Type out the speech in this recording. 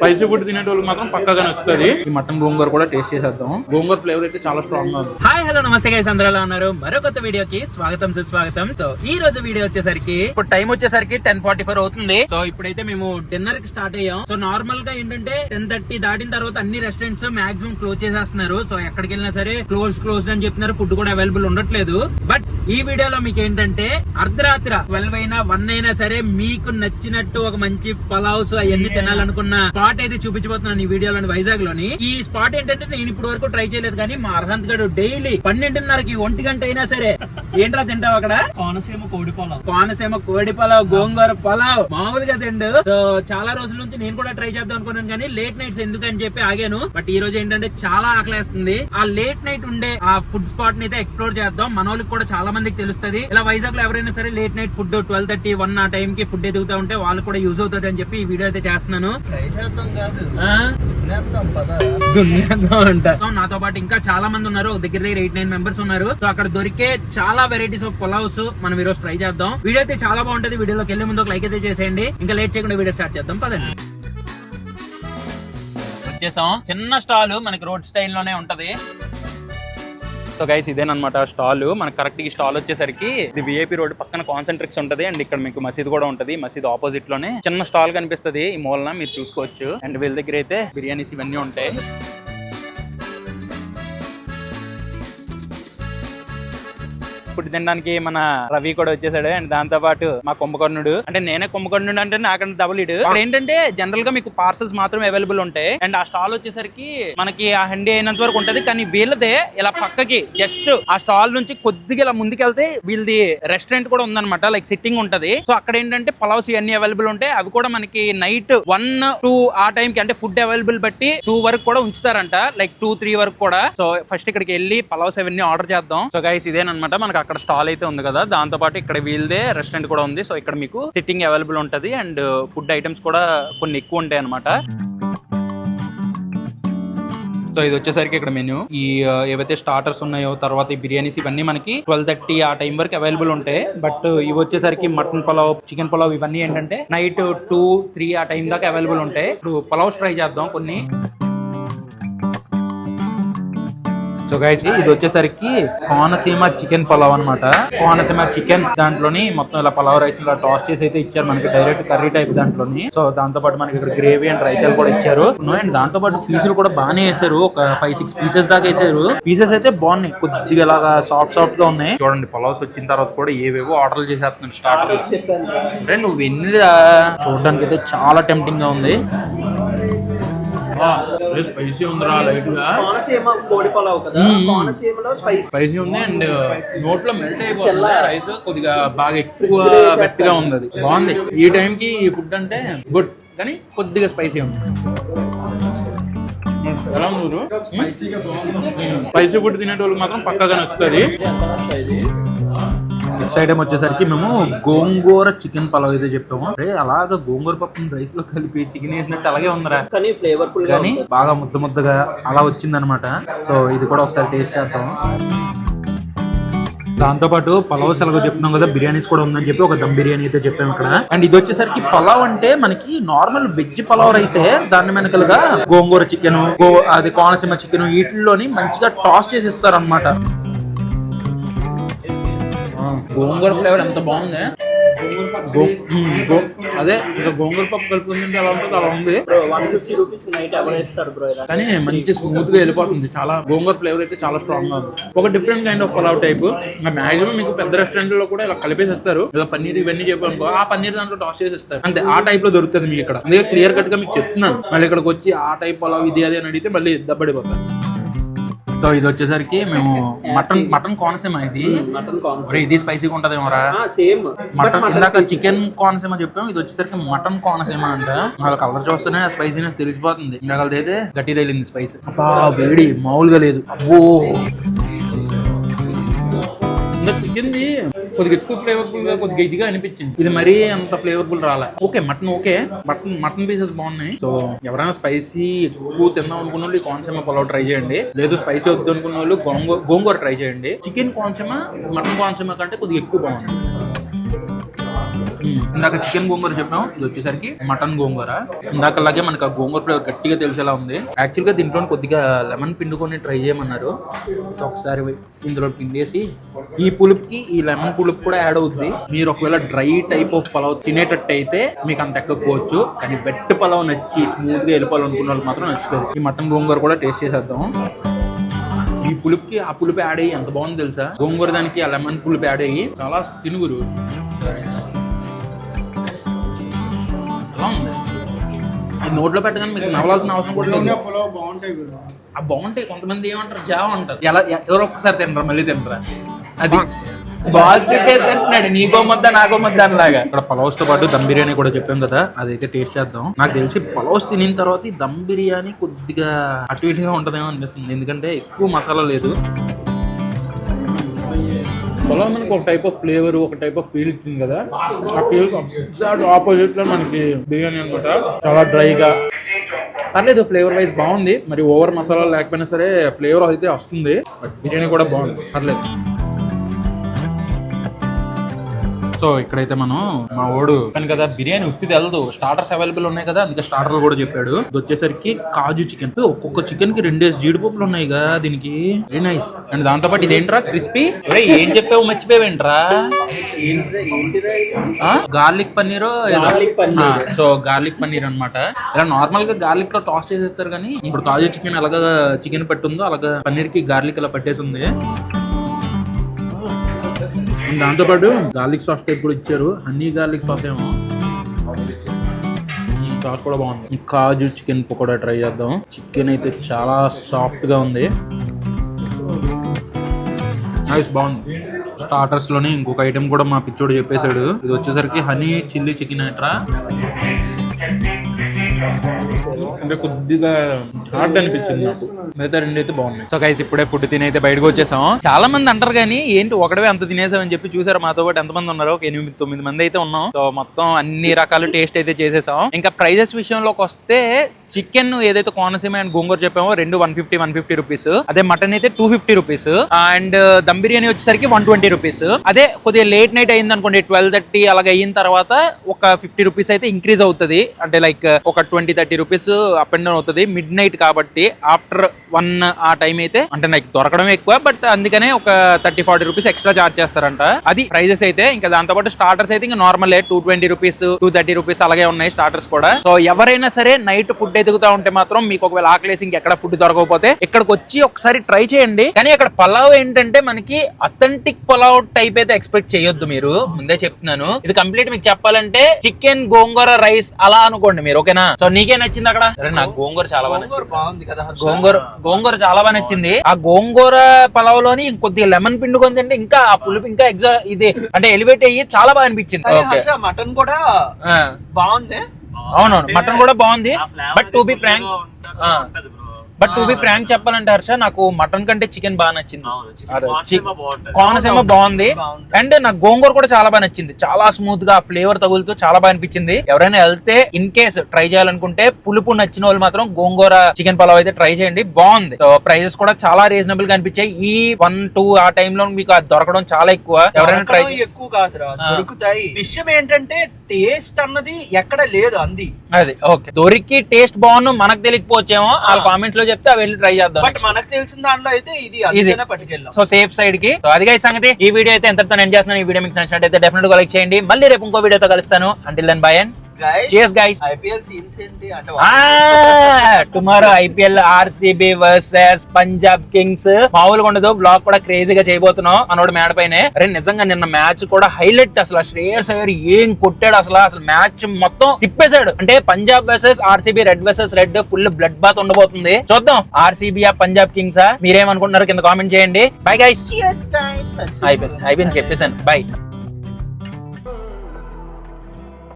Spicy food తినేటోళ్ళు మాత్రం పక్కగా నచ్చుతుంది. ఈ మటన్ గోంగూర కూడా టేస్ట్ చేసేద్దాం గోంగూర ఫ్లేవర్ అయితే చాలా స్ట్రాంగ్గా ఉంది. హాయ్ హలో నమస్తే గైస్ అందరూ ఎలా ఉన్నారు? మరో కొత్త వీడియోకి స్వాగతం సుస్వాగతం. సో ఈ రోజు వీడియో వచ్చేసరికి ఇప్పుడు టైం వచ్చేసరికి టెన్ ఫార్టీ ఫోర్ అవుతుంది. సో ఇప్పుడైతే మేము డిన్నర్కి స్టార్ట్ అయ్యాం. సో నార్మల్గా ఏంటంటే టెన్ థర్టీ దాటిన తర్వాత అన్ని రెస్టారెంట్స్ మాక్సిమం క్లోజ్ చేసేస్తున్నారు. సో ఎక్కడికి వెళ్ళినా సరే క్లోజ్ క్లోజ్ అని చెప్తున్నారు ఫుడ్ కూడా అవైలబుల్ ఉండట్లేదు. బట్ ఈ వీడియోలో మీకు ఏంటంటే అర్ధరాత్రి ట్వెల్వ్ అయినా వన్ అయినా సరే మీకు నచ్చినట్టు ఒక మంచి పలావ్స్ అవన్నీ తినాలనుకున్న స్పాట్ అయితే చూపించబోతున్నాను ఈ వీడియోలోని వైజాగ్లోని ఈ స్పాట్ ఏంటంటే నేను ఇప్పుడు వరకు ట్రై చేయలేదు కానీ మా అర్హంత్ గడు డైలీ పన్నెండున్నరకి ఒంటి గంట అయినా సరే ఏంట్రా తింటావు అక్కడ? కోనసీమ కోడి పొలం కోనసీమ కోడి పలావ్ గోంగూర పలావ్. మామూలుగా తిండు. సో చాలా రోజుల నుంచి నేను కూడా ట్రై చేద్దాం అనుకున్నాను కానీ లేట్ నైట్స్ ఎందుకని చెప్పి ఆగాను. బట్ ఈ రోజు ఏంటంటే చాలా ఆకలేస్తుంది. ఆ లేట్ నైట్ ఉండే ఆ ఫుడ్ స్పాట్ని అయితే ఎక్స్ప్లోర్ చేద్దాం. మన కూడా చాలా మందికి తెలుస్తుంది. ఇలా వైజాగ్లో ఎవరైనా సరే late night food twelve thirty one ఆ టైం కి ఫుడ్ ఎదుగుతా ఉంటే వాళ్ళకి కూడా యూజ్ అవుతుంది అని చెప్పి ఈ వీడియో అయితే చేస్తున్నాను. ట్రై చేద్దాం కాదు. ఆ? తినేద్దాం పద. దున్నేద్దాం అంట. సో నాతో పాటు ఇంకా చాలా మంది ఉన్నారు. ఒక దగ్గర దగ్గర ఎయిట్ నైన్ మెంబర్స్ ఉన్నారు. సో అక్కడ దొరికే చాలా వెరైటీస్ ఆఫ్ పులావ్స్ మనం ఈ రోజు ట్రై చేద్దాం. వీడియో అయితే చాలా బాగుంటది. వీడియోలోకి వెళ్ళే ముందు ఒక లైక్ అయితే చేసేయండి. ఇంకా లేట్ చేయకుండా వీడియో స్టార్ట్ చేద్దాం. పదండి. వచ్చేసాం. చిన్న స్టాల్ మనకి రోడ్ స్టైల్లోనే ఉంటది. సో గైస్ ఇదేనమాట స్టాల్. మనకి కరెక్ట్ ఈ స్టాల్ వచ్చేసరికి ఇది విఐపి రోడ్ పక్కన కాన్సెంట్రిక్స్ ఉంటది. అండ్ ఇక్కడ మీకు మసీద్ కూడా ఉంటది. మసీద్ ఆపోజిట్లోనే చిన్న స్టాల్ కనిపిస్తది. ఈ మూలన మీరు చూసుకోవచ్చు. అండ్ వీళ్ళ దగ్గర అయితే బిర్యానీస్ ఇవన్నీ ఉంటాయి. ఫుడ్ తినడానికి మన రవి కూడా వచ్చేసాడు. అండ్ దాంతో పాటు మా కుంభకర్ణుడు. అంటే నేనే కుంభకర్ణుడు అంటే నాకంటే డబుల్ ఇడు ఏంటంటే జనరల్గా మీకు పార్సల్స్ మాత్రం అవైలబుల్ ఉంటాయి. అండ్ ఆ స్టాల్ వచ్చేసరికి మనకి ఆ హండి అయినంత వరకు ఉంటది. కానీ వీళ్ళదే ఇలా పక్కకి జస్ట్ ఆ స్టాల్ నుంచి కొద్దిగా ఇలా ముందుకెళ్తే వీళ్ళది రెస్టారెంట్ కూడా ఉందన్నమాట. లైక్ సిట్టింగ్ ఉంటది. సో అక్కడ ఏంటంటే పలావ్స్ ఇవన్నీ అవైలబుల్ ఉంటాయి. అవి కూడా మనకి నైట్ వన్ టూ ఆ టైం కి అంటే ఫుడ్ అవైలబుల్ బట్టి టూ వరకు కూడా ఉంచుతారంట. లైక్ టూ త్రీ వరకు కూడా. సో ఫస్ట్ ఇక్కడికి వెళ్ళి పలావ్స్ అవన్నీ ఆర్డర్ చేద్దాం. సో గైస్ ఇదేనమాట మనకి అక్కడ స్టాల్ అయితే ఉంది కదా దాంతో పాటు ఇక్కడ వీళ్ళదే రెస్టారెంట్ కూడా ఉంది. సో ఇక్కడ మీకు సిట్టింగ్ అవైలబుల్ ఉంటది అండ్ ఫుడ్ ఐటమ్స్ కూడా కొన్ని ఎక్కువ ఉంటాయి అనమాట సో ఇది వచ్చేసరికి ఇక్కడ మెనూ. ఈ ఏవైతే స్టార్టర్స్ ఉన్నాయో తర్వాత ఈ బిర్యానీస్ ఇవన్నీ మనకి ట్వెల్వ్ థర్టీ ఆ టైం వరకు అవైలబుల్ ఉంటాయి. బట్ ఇవి వచ్చేసరికి మటన్ పలావ్ చికెన్ పలావ్ ఇవన్నీ ఏంటంటే నైట్ టూ త్రీ ఆ టైం దాకా అవైలబుల్ ఉంటాయి. ఇప్పుడు పలావ్స్ ట్రై చేద్దాం కొన్ని. సో గైస్ ఇది వచ్చేసరికి కోనసీమ చికెన్ పలావ్ అన్నమాట. కోనసీమ చికెన్ దాంట్లోని మొత్తం ఇలా పలావ్ రైస్ ఇలా టాస్ చేసి అయితే ఇచ్చారు మనకి డైరెక్ట్ కర్రీ టైప్ దాంట్లోని. సో దాంతో పాటు మనకి ఇక్కడ గ్రేవీ అండ్ రైతాలు కూడా ఇచ్చారు. అండ్ దాంతో పాటు పీసులు కూడా బాగానే వేసారు. ఒక ఫైవ్ సిక్స్ పీసెస్ దాకా వేసారు. పీసెస్ అయితే బాగున్నాయి. కొద్దిగా ఇలాగా సాఫ్ట్ సాఫ్ట్గా ఉన్నాయి. చూడండి పలావ్స్ వచ్చిన తర్వాత కూడా ఏవేవో ఆర్డర్లు చేసేస్తున్నాను స్టార్టర్స్ అంటే నువ్వు వెన్నీరా చూడడానికి అయితే చాలా టెంప్టింగ్గా ఉంది. స్పైసీ ఉందిరా లైట్గా కోనసీమ కోడి పొలావ్ కదా కోనసీమలో స్పైసీ స్పైసీ ఉంది అండ్ నోట్లో మెల్ట్ అయిపోతుంది. రైస్ కొద్దిగా బాగా ఎక్కువ గట్టిగా ఉంది అది. బాగుంది. ఈ టైం కి ఈ ఫుడ్ అంటే గుడ్ కానీ కొద్దిగా స్పైసీ ఉంది. ఎలా ఉంది? స్పైసీ ఫుడ్ తినేటోళ్ళకి మాత్రం పక్కగా నచ్చుతుంది. నెక్స్ట్ ఐటమ్ వచ్చేసరికి మేము గోంగూర చికెన్ పలావ్ అయితే చెప్పాము. అలాగా గోంగూర పప్పుని రైస్లో కలిపి చికెన్ వేసినట్టు అలాగే ఉందిరా. కానీ ఫ్లేవర్ఫుల్ కానీ బాగా ముద్ద ముద్దగా అలా వచ్చిందనమాట సో ఇది కూడా ఒకసారి టేస్ట్ చేద్దాం. దాంతో పాటు పలావ్స్ ఎలాగో చెప్తున్నాం కదా బిర్యానీస్ కూడా ఉందని చెప్పి ఒక దమ్ బిర్యానీ అయితే చెప్పాము ఇక్కడ. అండ్ ఇది వచ్చేసరికి పలావ్ అంటే మనకి నార్మల్ వెజ్ పలావ్ రైసే దాని వెనకలుగా గోంగూర చికెన్ గో అది కోనసీమ చికెన్ వీటిల్లోని మంచిగా టాస్ చేసి ఇస్తారు అనమాట గోంగూర ఫ్లేవర్ ఎంత బాగుంది? అదే ఇంకా గోంగూర పప్పు కలుపుకుంటే ఎలా ఉంటుంది అలా ఉంది. వన్ ఫిఫ్టీ రూపీస్ నైట్ ఎవరు ఇస్తారు బ్రో ఇలా కానీ మంచి స్మూత్గా వెళ్ళిపోతుంది. చాలా గోంగూర ఫ్లేవర్ అయితే చాలా స్ట్రాంగ్గా ఉంది. ఒక different kind of pulao type maximum మీకు పెద్ద రెస్టారెంట్లో కూడా ఇలా కలిపేసి ఇస్తారు ఇలా పన్నీర్ ఇవన్నీ చెప్పాను ఆ పన్నీర్ దాంట్లో టాస్ చేసి ఇస్తారు అంతే ఆ టైప్లో దొరుకుతుంది మీకు ఇక్కడ. అందుకే క్లియర్ కట్గా మీకు చెప్తున్నాను. మళ్ళీ ఇక్కడికి వచ్చి ఆ టైప్ పలావ్ ఇది అది అని అడిగితే మళ్ళీ దబ్బడిపోతారు సో ఇది వచ్చేసరికి మేము మటన్ మటన్ కోనసీమ ఇది? మటన్ కోనసీమ ఒరేయ్, ఇది స్పైసీగా ఉంటదేమోరా సేమ్ మటన్ ఇందాక చికెన్ కోనసీమ చెప్పాం ఇది వచ్చేసరికి మటన్ కోనసీమ అంట. వాళ్ళ కలర్ చూస్తేనే స్పైసీనెస్ తెలిసిపోతుంది. ఇందాక అయితే గట్టి తేలింది స్పైస్ అబ్బా వేడి మామూలుగా లేదు. అబ్బో. చికెన్ కొద్దిగా ఎక్కువ ఫ్లేవర్ఫుల్గా కొద్దిగా ఇదిగా అనిపించింది. ఇది మరీ అంత ఫ్లేవర్ఫుల్ రాలే. Okay mutton okay mutton mutton pieces బాగున్నాయి. సో ఎవరైనా స్పైసీ ఎక్కువ తిందాం అనుకున్న వాళ్ళు కోనసీమ పొలవ్ ట్రై చేయండి. లేదు స్పైసీ వద్దు అనుకున్న వాళ్ళు గోంగూర గోంగూర ట్రై చేయండి. చికెన్ కోనసీమ మటన్ కోనసీమ కంటే కొద్దిగా ఎక్కువ బాగుంది. ఇందాక చికెన్ గోంగూర చెప్పాం ఇది వచ్చేసరికి మటన్ గోంగూర. ఇందాక అలాగే మనకు ఆ గోంగూర ఫ్లేవర్ గట్టిగా తెలిసేలా ఉంది. యాక్చువల్గా దీంట్లో కొద్దిగా లెమన్ పిండుకొని ట్రై చేయమన్నారు. ఒకసారి ఇందులో పిండేసి ఈ పులుపుకి ఈ లెమన్ పులుపు కూడా యాడ్ అవుద్ది. మీరు ఒకవేళ డ్రై టైప్ ఆఫ్ పలావ్ తినేటట్టు అయితే మీకు అంత ఎక్కకపోవచ్చు. కానీ వెట్ పలావ్ నచ్చి స్మూత్గా వెళ్ళిపోవాలనుకున్న వాళ్ళు మాత్రం నచ్చుతుంది ఈ మటన్ గోంగూర కూడా టేస్ట్ చేసేద్దాం. ఈ పులుపుకి ఆ పులుపు యాడ్ అయ్యి ఎంత బాగుంది తెలుసా? గోంగూర దానికి ఆ లెమన్ పులుపు యాడ్ అయ్యి చాలా తినుగురు. నోట్లో పెట్టగానే మీకు నవలాల్సిన అవసరం కూడా లేదు. ఆ బాగుంటాయి. కొంతమంది ఏమంటారు? జావ అంటారు ఎలా ఎవరో ఒక్కసారి తినరా మళ్ళీ తినరా? అది బాల్ చుట్టే తింటున్నాడు. నీకో ముద్ద నాకో ముద్ద అనలాగా ఇక్కడ పలావ్స్తో పాటు దమ్ బిర్యానీ కూడా చెప్పాం కదా అదైతే టేస్ట్ చేద్దాం. నాకు తెలిసి పలావ్స్ తినిన తర్వాత ఈ దమ్ బిర్యానీ కొద్దిగా అటు ఇటుగా ఉంటదేమో అనిపిస్తుంది. ఎందుకంటే ఎక్కువ మసాలా లేదు. పొలం మనకు ఒక టైప్ ఆఫ్ ఫ్లేవర్ ఒక టైప్ ఆఫ్ ఫీల్ ఇచ్చింది కదా. ఆ ఫీల్ ఎగ్జాక్ట్ ఆపోజిట్లో మనకి బిర్యానీ అనమాట చాలా డ్రైగా. పర్లేదు ఫ్లేవర్ వైజ్ బాగుంది. మరి ఓవర్ మసాలా లేకపోయినా సరే ఫ్లేవర్ అయితే వస్తుంది. బట్ బిర్యానీ కూడా బాగుంది. పర్లేదు. సో ఇక్కడైతే మనం. మా ఓడు కానీ కదా బిర్యానీ ఉత్తి తెలదు. స్టార్టర్స్ అవైలబుల్ ఉన్నాయి కదా అందుకే స్టార్టర్ కూడా చెప్పాడు. ఇది వచ్చేసరికి కాజు చికెన్ ఒక్కొక్క చికెన్కి రెండేసి జీడిపప్పులు ఉన్నాయి కదా దీనికి. వెరీ నైస్ అండ్ దాంతో పాటు ఇదేంట్రా? క్రిస్పీ ఏం చెప్పావు? మర్చిపోయావేంట్రా? Garlic paneer. So garlic paneer అన్నమాట. ఇలా నార్మల్గా గార్లిక్లో టాస్ చేసేస్తారు కానీ ఇప్పుడు కాజు చికెన్ అలాగా చికెన్ పట్టుందో అలాగా పన్నీర్కి గార్లిక్ ఇలా పట్టేసి ఉంది దాంతో పాటు గార్లిక్ సాస్ టైప్ కూడా ఇచ్చారు. హనీ గార్లిక్ సాస్ ఏమో. సాస్ కూడా బాగుంది. కాజు చికెన్ పకోడా ట్రై చేద్దాం. చికెన్ అయితే చాలా సాఫ్ట్గా ఉంది. నైస్ బాగుంది. స్టార్టర్స్లోనే ఇంకొక ఐటెం కూడా మా పిచ్చోడు చెప్పేశాడు. ఇది వచ్చేసరికి హనీ చిల్లీ చికెన్ అంటరా. అంటే కొద్దిగా హార్డ్ అనిపించింది నాకు. మిగతా రెండు అయితే బాగున్నాయి. సో గైస్ ఇప్పుడే ఫుడ్ తిని అయితే బయటకు వచ్చేసాం. చాలా మంది అంటారు కానీ ఏంటి ఒకడవే అంత తినేసామని చెప్పి చూసారు మాతో పాటు ఎంత మంది ఉన్నారు. ఒక ఎనిమిది తొమ్మిది మంది అయితే ఉన్నాం. సో మొత్తం అన్ని రకాల టేస్ట్ అయితే చేసేసాం. ఇంకా ప్రైజెస్ విషయంలోకి వస్తే చికెన్ ఏదైతే కోనసీమ అండ్ గోంగూర చెప్పామో రెండు one fifty one fifty rupees అదే మటన్ అయితే two fifty rupees and dum biryani వచ్చేసరికి వన్ ట్వంటీ రూపీస్ అదే కొద్దిగా లేట్ నైట్ అయింది అనుకోండి ట్వెల్వ్ థర్టీ అలాగే అయిన తర్వాత ఒక ఫిఫ్టీ రూపీస్ అయితే ఇంక్రీజ్ అవుతుంది. అంటే లైక్ ఒక twenty thirty rupees up and down అవుతుంది. మిడ్ నైట్ కాబట్టి ఆఫ్టర్ వన్ ఆ టైం అయితే అంటే నాకు దొరకడం ఎక్కువ బట్ అందుకనే ఒక thirty forty rupees extra charge చేస్తారంట. అది ప్రైజెస్ అయితే ఇంకా దాంతో పాటు స్టార్టర్స్ అయితే ఇంకా normal two twenty rupees two thirty rupees అలాగే ఉన్నాయి స్టార్టర్స్ కూడా. సో ఎవరైనా సరే నైట్ ఫుడ్ ఎదుగుతా ఉంటే మాత్రం మీకు ఒకవేళ ఆకలేసి ఇంకెక్కడ ఫుడ్ దొరకకపోతే ఇక్కడికి వచ్చి ఒకసారి ట్రై చేయండి. కానీ అక్కడ పలావ్ ఏంటంటే మనకి అథెంటిక్ పలావ్ టైప్ అయితే ఎక్స్పెక్ట్ చేయొద్దు మీరు. ముందే చెప్తున్నాను. ఇది కంప్లీట్ మీకు చెప్పాలంటే చికెన్ గోంగూర రైస్ అలా అనుకోండి మీరు ఓకేనా సో నీకే నచ్చింది అక్కడ? నాకు గోంగూర చాలా బాగా నచ్చింది. బాగుంది కదా? గోంగూర గోంగూర చాలా బాగా నచ్చింది. ఆ గోంగూర పలావ్లోని ఇంకొద్దిగా లెమన్ పిండుకొని తింటే ఇంకా ఆ పులుపు ఇంకా ఎగ్జా ఇది అంటే ఎలివేట్ అయ్యి చాలా బాగా అనిపించింది. మటన్ కూడా ఆ, బాగుంది. అవునవును మటన్ కూడా బాగుంది. But to be frank but to be frank చెప్పాలంటే హర్ష నాకు మటన్ కంటే చికెన్ బాగా నచ్చింది. కోనసీమ బాగుంది. అండ్ నాకు గోంగూర కూడా చాలా బాగా నచ్చింది. చాలా స్మూత్గా ఫ్లేవర్ తగులుతూ చాలా బాగా అనిపించింది. ఎవరైనా వెళ్తే ఇన్ కేస్ ట్రై చేయాలనుకుంటే పులుపు నచ్చిన వాళ్ళు మాత్రం గోంగూర చికెన్ పలావ్ అయితే ట్రై చేయండి. బాగుంది. సో ప్రైజెస్ కూడా చాలా రీజనబుల్గా అనిపించాయి. ఈ వన్ టూ ఆ time లో మీకు అది దొరకడం చాలా ఎక్కువ. ఎవరైనా ట్రై ఎక్కువ కాదురా. ఆ. దొరుకుతాయి. విషయం ఏంటంటే టేస్ట్ అన్నది ఎక్కడ లేదు అంది. అది ఓకే. దొరికి టేస్ట్ బాగుండు మనకు తెలియకపోవచ్చేమో వాళ్ళ కామెంట్స్లో చెప్తే అవి వెళ్ళి ట్రై చేద్దాం బట్ మనకు తెలిసిన దాంట్లో అయితే ఇది అందుకనే పట్టుకెళ్ళాం. సో సేఫ్ సైడ్కి. సో అదిగా ఈ సంగతి. ఈ వీడియో అయితే ఎంతతో ఎండ్ చేస్తున్నాను. ఈ వీడియో మీకు నచ్చినట్టయితే డెఫినెట్గా లైక్ చేయండి. మళ్ళీ రేపు ఇంకో వీడియోతో కలుస్తాను. అంటిల్ దెన్ బై అండ్ ఏంటి? అంటే tomorrow IPL RCB versus Punjab kings మామూలుగా ఉండదు బ్లాగ్ కూడా క్రేజీగా చేయబోతున్నాం మనోడు మేడ పైన అరే నిజంగా నిన్న మ్యాచ్ కూడా హైలైట్ అసలు శ్రేయస్ అయ్యర్ ఏం కొట్టాడు అసలు అసలు మ్యాచ్ మొత్తం తిప్పేశాడు. అంటే Punjab versus RCB red versus red full blood bath ఉండబోతుంది. చూద్దాం ఆర్సీబీ ఆ పంజాబ్ కింగ్స్ మీరేమనుకుంటున్నారు కింద కామెంట్ చేయండి. Bye guys. అయిపోయింది అయిపోయింది చెప్పేసాను బై